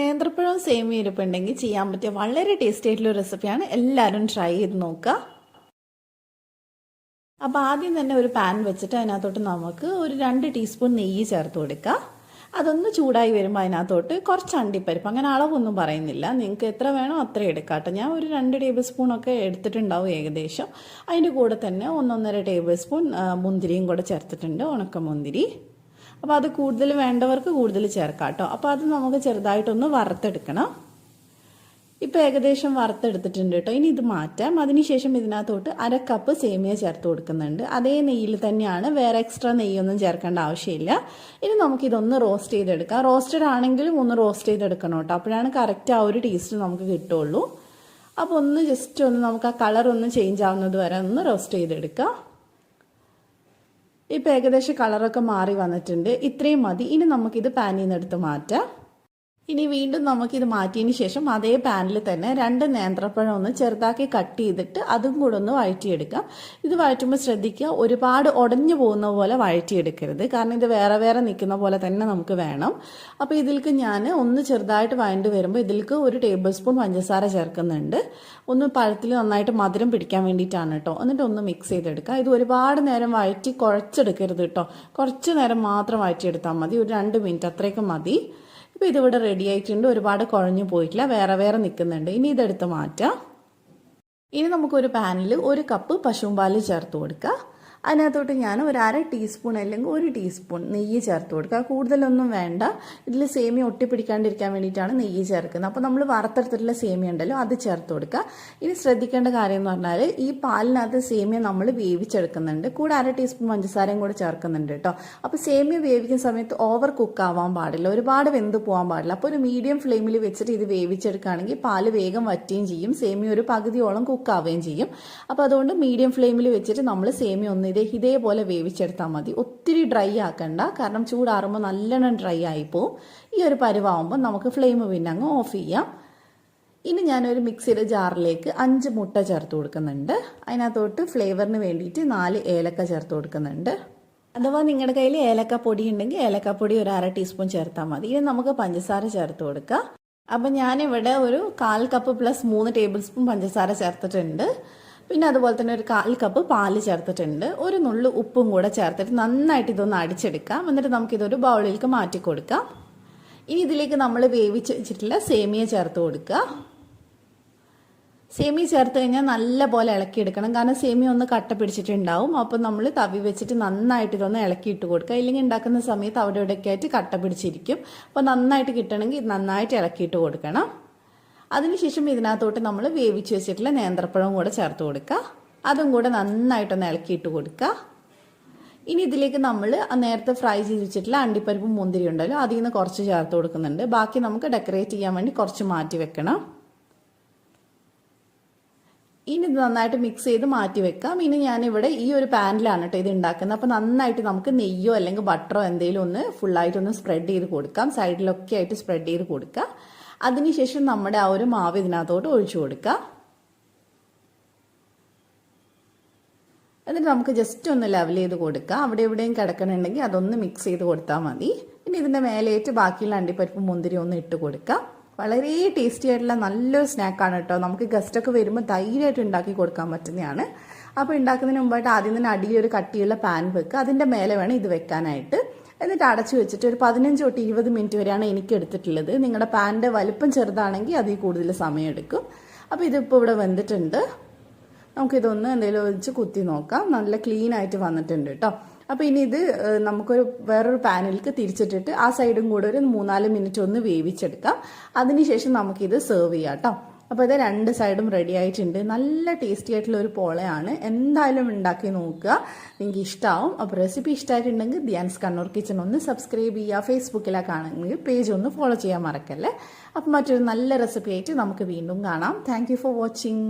നേന്ത്രപ്പഴവും സേമിയ ഇരിപ്പുണ്ടെങ്കിൽ ചെയ്യാൻ പറ്റിയ വളരെ ടേസ്റ്റി ആയിട്ടുള്ള റെസിപ്പിയാണ് എല്ലാവരും ട്രൈ ചെയ്ത് നോക്കുക. അപ്പോൾ ആദ്യം തന്നെ ഒരു പാൻ വെച്ചിട്ട് അതിനകത്തോട്ട് നമുക്ക് ഒരു രണ്ട് ടീസ്പൂൺ നെയ്യ് ചേർത്ത് കൊടുക്കുക. അതൊന്ന് ചൂടായി വരുമ്പോൾ അതിനകത്തോട്ട് കുറച്ച് അണ്ടിപ്പരിപ്പ്. അങ്ങനെ അളവൊന്നും പറയുന്നില്ല. നിങ്ങൾക്ക് എത്ര വേണോ അത്ര എടുക്കാം കേട്ടോ. ഞാൻ ഒരു രണ്ട് ടേബിൾ സ്പൂണൊക്കെ എടുത്തിട്ടുണ്ടാവും ഏകദേശം. അതിന്റെ കൂടെ തന്നെ ഒന്നൊന്നര ടേബിൾ സ്പൂൺ മുന്തിരിയും കൂടെ ചേർത്തിട്ടുണ്ട്. ഉണക്കമുന്തിരി. അപ്പോൾ അത് കൂടുതൽ വേണ്ടവർക്ക് കൂടുതൽ ചേർക്കാം കേട്ടോ അപ്പോൾ അത് നമുക്ക് ചെറുതായിട്ടൊന്ന് വറുത്തെടുക്കണം. ഇപ്പോൾ ഏകദേശം വറുത്തെടുത്തിട്ടുണ്ട് കേട്ടോ ഇനി ഇത് മാറ്റാം. അതിനുശേഷം ഇതിനകത്തോട്ട് അര കപ്പ് സേമിയ ചേർത്ത് കൊടുക്കുന്നുണ്ട്. അതേ നെയ്യിൽ തന്നെയാണ് വേറെ എക്സ്ട്രാ നെയ്യൊന്നും ചേർക്കേണ്ട ആവശ്യമില്ല. ഇനി നമുക്കിതൊന്ന് റോസ്റ്റ് ചെയ്തെടുക്കാം. റോസ്റ്റഡ് ആണെങ്കിലും ഒന്ന് റോസ്റ്റ് ചെയ്തെടുക്കണം കേട്ടോ അപ്പോഴാണ് കറക്റ്റ് ആ ഒരു ടേസ്റ്റ് നമുക്ക് കിട്ടുള്ളൂ. അപ്പോൾ ഒന്ന് ജസ്റ്റ് ഒന്ന് നമുക്ക് ആ കളർ ഒന്ന് ചേഞ്ച് ആവുന്നത് വരെ ഒന്ന് റോസ്റ്റ് ചെയ്തെടുക്കാം. ഇപ്പോൾ ഏകദേശം കളറൊക്കെ മാറി വന്നിട്ടുണ്ട്. ഇത്രയും മതി. ഇനി നമുക്കിത് പാനിൽ എടുത്ത് മാറ്റാം. ഇനി വീണ്ടും നമുക്കിത് മാറ്റിയതിന് ശേഷം അതേ പാനിൽ തന്നെ രണ്ട് നേന്ത്രപ്പഴം ഒന്ന് ചെറുതാക്കി കട്ട് ചെയ്തിട്ട് അതും കൂടെ ഒന്ന് വഴറ്റിയെടുക്കാം. ഇത് വഴറ്റുമ്പോൾ ശ്രദ്ധിക്കുക ഒരുപാട് ഉടഞ്ഞു പോകുന്ന പോലെ വഴറ്റിയെടുക്കരുത്. കാരണം ഇത് വേറെ വേറെ നിൽക്കുന്ന പോലെ തന്നെ നമുക്ക് വേണം. അപ്പോൾ ഇതിൽക്ക് ഞാൻ ഒന്ന് ചെറുതായിട്ട് വഴണ്ട് വരുമ്പോൾ ഇതിൽക്ക് ഒരു ടേബിൾ സ്പൂൺ പഞ്ചസാര ചേർക്കുന്നുണ്ട്. ഒന്ന് പഴത്തിൽ നന്നായിട്ട് മധുരം പിടിക്കാൻ വേണ്ടിയിട്ടാണ് കേട്ടോ. എന്നിട്ട് ഒന്ന് മിക്സ് ചെയ്തെടുക്കുക. ഇത് ഒരുപാട് നേരം വഴറ്റി കുഴച്ചെടുക്കരുത് കേട്ടോ. കുറച്ച് നേരം മാത്രം വഴറ്റിയെടുത്താൽ മതി. ഒരു രണ്ട് മിനിറ്റ് അത്രയൊക്കെ മതി. ഇപ്പോൾ ഇതിവിടെ റെഡി ആയിട്ടുണ്ട്. ഒരുപാട് കുഴഞ്ഞു പോയിട്ടില്ല. വേറെ വേറെ നിൽക്കുന്നുണ്ട് ഇനി ഇതെടുത്ത് മാറ്റാം. ഇനി നമുക്കൊരു പാനിൽ ഒരു കപ്പ് പശുമ്പാൽ ചേർത്ത് കൊടുക്കുക അതിനകത്തോട്ട് ഞാൻ ഒരു അര ടീസ്പൂൺ അല്ലെങ്കിൽ ഒരു ടീസ്പൂൺ നെയ്യ് ചേർത്ത് കൊടുക്കുക. കൂടുതലൊന്നും വേണ്ട. ഇതിൽ സേമിയ ഒട്ടിപ്പിടിക്കാണ്ടിരിക്കാൻ വേണ്ടിയിട്ടാണ് നെയ്യ് ചേർക്കുന്നത്. അപ്പോൾ നമ്മൾ വറുത്തെടുത്തിട്ടുള്ള സേമിയ ഉണ്ടല്ലോ അത് ചേർത്ത് കൊടുക്കുക. ഇനി ശ്രദ്ധിക്കേണ്ട കാര്യം എന്ന് പറഞ്ഞാൽ ഈ പാലിനകത്ത് സേമിയ നമ്മൾ വേവിച്ചെടുക്കുന്നുണ്ട്. കൂടെ അര ടീസ്പൂൺ പഞ്ചസാരയും കൂടെ ചേർക്കുന്നുണ്ട് കേട്ടോ. അപ്പോൾ സേമിയ വേവിക്കുന്ന സമയത്ത് ഓവർ കുക്ക് ആവാൻ പാടില്ല. ഒരുപാട് വെന്ത് പോകാൻ പാടില്ല. അപ്പോൾ ഒരു മീഡിയം ഫ്ലെയിമിൽ വെച്ചിട്ട് ഇത് വേവിച്ചെടുക്കുകയാണെങ്കിൽ പാൽ വേഗം വറ്റുകയും ചെയ്യും. സേമിയ ഒരു പകുതിയോളം കുക്കാവുകയും ചെയ്യും. അപ്പോൾ അതുകൊണ്ട് മീഡിയം ഫ്ലെയിമിൽ വെച്ചിട്ട് നമ്മൾ സേമിയ ഒന്ന് ഇതേ ഇതേപോലെ വേവിച്ചെടുത്താൽ മതി. ഒത്തിരി ഡ്രൈ ആക്കണ്ട. കാരണം ചൂടാറുമ്പോൾ നല്ലോണം ഡ്രൈ ആയിപ്പോവും ഈ ഒരു പരുവാകുമ്പോൾ നമുക്ക് ഫ്ലെയിം പിന്നെ അങ്ങ് ഓഫ് ചെയ്യാം. ഇനി ഞാനൊരു മിക്സിയുടെ ജാറിലേക്ക് അഞ്ച് മുട്ട ചേർത്ത് കൊടുക്കുന്നുണ്ട്. അതിനകത്തോട്ട് ഫ്ലേവറിന് വേണ്ടിയിട്ട് നാല് ഏലക്ക ചേർത്ത് കൊടുക്കുന്നുണ്ട്. അഥവാ നിങ്ങളുടെ കയ്യിൽ ഏലക്ക പൊടി ഉണ്ടെങ്കിൽ ഏലക്ക പൊടി ഒരു അര ടീസ്പൂൺ ചേർത്താൽ മതി. ഇനി നമുക്ക് പഞ്ചസാര ചേർത്ത് കൊടുക്കാം. അപ്പം ഞാനിവിടെ ഒരു കാൽ കപ്പ് പ്ലസ് മൂന്ന് ടേബിൾ സ്പൂൺ പഞ്ചസാര ചേർത്തിട്ടുണ്ട്. പിന്നെ അതുപോലെ തന്നെ ഒരു കാൽ കപ്പ് പാൽ ചേർത്തിട്ടുണ്ട്. ഒരു നുള്ളു ഉപ്പും കൂടെ ചേർത്തിട്ട് നന്നായിട്ട് ഇതൊന്ന് അടിച്ചെടുക്കാം. എന്നിട്ട് നമുക്കിതൊരു ബൗളിലേക്ക് മാറ്റി കൊടുക്കാം. ഇനി ഇതിലേക്ക് നമ്മൾ വേവിച്ച് വെച്ചിട്ടുള്ള സേമിയ ചേർത്ത് കൊടുക്കുക. സേമിയ ചേർത്ത് കഴിഞ്ഞാൽ നല്ല പോലെ ഇളക്കിയെടുക്കണം കാരണം സേമിയ ഒന്ന് കട്ട പിടിച്ചിട്ടുണ്ടാവും. അപ്പം നമ്മൾ തവി വെച്ചിട്ട് നന്നായിട്ട് ഇതൊന്ന് ഇളക്കിയിട്ട് കൊടുക്കുക. ഇല്ലെങ്കിൽ ഉണ്ടാക്കുന്ന സമയത്ത് അവിടെ ഇവിടെയൊക്കെ ആയിട്ട് കട്ട പിടിച്ചിരിക്കും. അപ്പോൾ നന്നായിട്ട് കിട്ടണമെങ്കിൽ നന്നായിട്ട് ഇളക്കിയിട്ട് കൊടുക്കണം. അതിനുശേഷം ഇതിനകത്തോട്ട് നമ്മൾ വേവിച്ച് വെച്ചിട്ടുള്ള നേന്ത്രപ്പഴവും കൂടെ ചേർത്ത് കൊടുക്കുക അതും കൂടെ നന്നായിട്ടൊന്ന് ഇളക്കിയിട്ട് കൊടുക്കുക ഇനി ഇതിലേക്ക് നമ്മൾ നേരത്തെ ഫ്രൈ ചെയ്ത് വെച്ചിട്ടുള്ള അണ്ടിപ്പരിപ്പും മുന്തിരി ഉണ്ടല്ലോ അതിൽ നിന്ന് കുറച്ച് ചേർത്ത് കൊടുക്കുന്നുണ്ട്. ബാക്കി നമുക്ക് ഡെക്കറേറ്റ് ചെയ്യാൻ വേണ്ടി കുറച്ച് മാറ്റി വെക്കണം. ഇനി ഇത് നന്നായിട്ട് മിക്സ് ചെയ്ത് മാറ്റി വെക്കാം. ഇനി ഞാനിവിടെ ഈ ഒരു പാനിലാണ് കേട്ടോ ഇത് ഉണ്ടാക്കുന്നത്. അപ്പോൾ നന്നായിട്ട് നമുക്ക് നെയ്യോ അല്ലെങ്കിൽ ബട്ടറോ എന്തെങ്കിലും ഒന്ന് ഫുള്ളായിട്ടൊന്ന് സ്പ്രെഡ് ചെയ്ത് കൊടുക്കാം. സൈഡിലൊക്കെ ആയിട്ട് സ്പ്രെഡ് ചെയ്ത് കൊടുക്കാം. അതിനുശേഷം നമ്മുടെ ആ ഒരു മാവ് ഇതിനകത്തോട്ട് ഒഴിച്ചു കൊടുക്കുക. എന്നിട്ട് നമുക്ക് ജസ്റ്റ് ഒന്ന് ലെവൽ ചെയ്ത് കൊടുക്കുക. അവിടെ എവിടെയും കിടക്കണുണ്ടെങ്കിൽ അതൊന്ന് മിക്സ് ചെയ്ത് കൊടുത്താൽ മതി. പിന്നെ ഇതിന്റെ മേലേറ്റ് ബാക്കിയുള്ള അണ്ടിപ്പരിപ്പ് മുന്തിരി ഒന്ന് ഇട്ട് കൊടുക്കുക. വളരെ ടേസ്റ്റി ആയിട്ടുള്ള നല്ലൊരു സ്നാക്കാണ് കേട്ടോ. നമുക്ക് ഗസ്റ്റൊക്കെ വരുമ്പോൾ ധൈര്യമായിട്ട് ഉണ്ടാക്കി കൊടുക്കാൻ പറ്റുന്നതാണ്. അപ്പോൾ ഉണ്ടാക്കുന്നതിന് മുമ്പായിട്ട് ആദ്യം തന്നെ അടിയിലൊരു കട്ടിയുള്ള പാൻ വെക്കുക. അതിന്റെ മേലെ വേണം ഇത് വെക്കാനായിട്ട്. എന്നിട്ട് അടച്ചു വെച്ചിട്ട് ഒരു പതിനഞ്ച് തൊട്ട് ഇരുപത് മിനിറ്റ് വരെയാണ് എനിക്ക് എടുത്തിട്ടുള്ളത്. നിങ്ങളുടെ പാനിന്റെ വലുപ്പം ചെറുതാണെങ്കിൽ അതിൽ കൂടുതൽ സമയം എടുക്കും അപ്പോൾ ഇതിപ്പോൾ ഇവിടെ വെന്തിട്ടുണ്ട് നമുക്കിതൊന്ന് എന്തെങ്കിലും വെച്ച് കുത്തി നോക്കാം. നല്ല ക്ലീൻ ആയിട്ട് വന്നിട്ടുണ്ട് കേട്ടോ അപ്പോൾ ഇനി ഇത് നമുക്കൊരു വേറൊരു പാനിലേക്ക് തിരിച്ചിട്ടിട്ട് ആ സൈഡും കൂടെ ഒരു മൂന്നാൽ മിനിറ്റ് ഒന്ന് വേവിച്ചെടുക്കാം. അതിനുശേഷം നമുക്കിത് സെർവ് ചെയ്യാം കേട്ടോ അപ്പോൾ ഇത് രണ്ട് സൈഡും റെഡി ആയിട്ടുണ്ട്. നല്ല ടേസ്റ്റി ആയിട്ടുള്ള ഒരു പോളയാണ്. എന്തായാലും ഉണ്ടാക്കി നോക്കുക. നിങ്ങൾക്ക് ഇഷ്ടമാവും അപ്പോൾ റെസിപ്പി ഇഷ്ടമായിട്ടുണ്ടെങ്കിൽ ധ്യാൻസ് കണ്ണൂർ കിച്ചൺ ഒന്ന് സബ്സ്ക്രൈബ് ചെയ്യുക. ഫേസ്ബുക്കിലൊക്കെ ആണെങ്കിൽ പേജ് ഒന്ന് ഫോളോ ചെയ്യാൻ മറക്കല്ലേ? അപ്പോൾ മറ്റൊരു നല്ല റെസിപ്പി ആയിട്ട് നമുക്ക് വീണ്ടും കാണാം. Thank for watching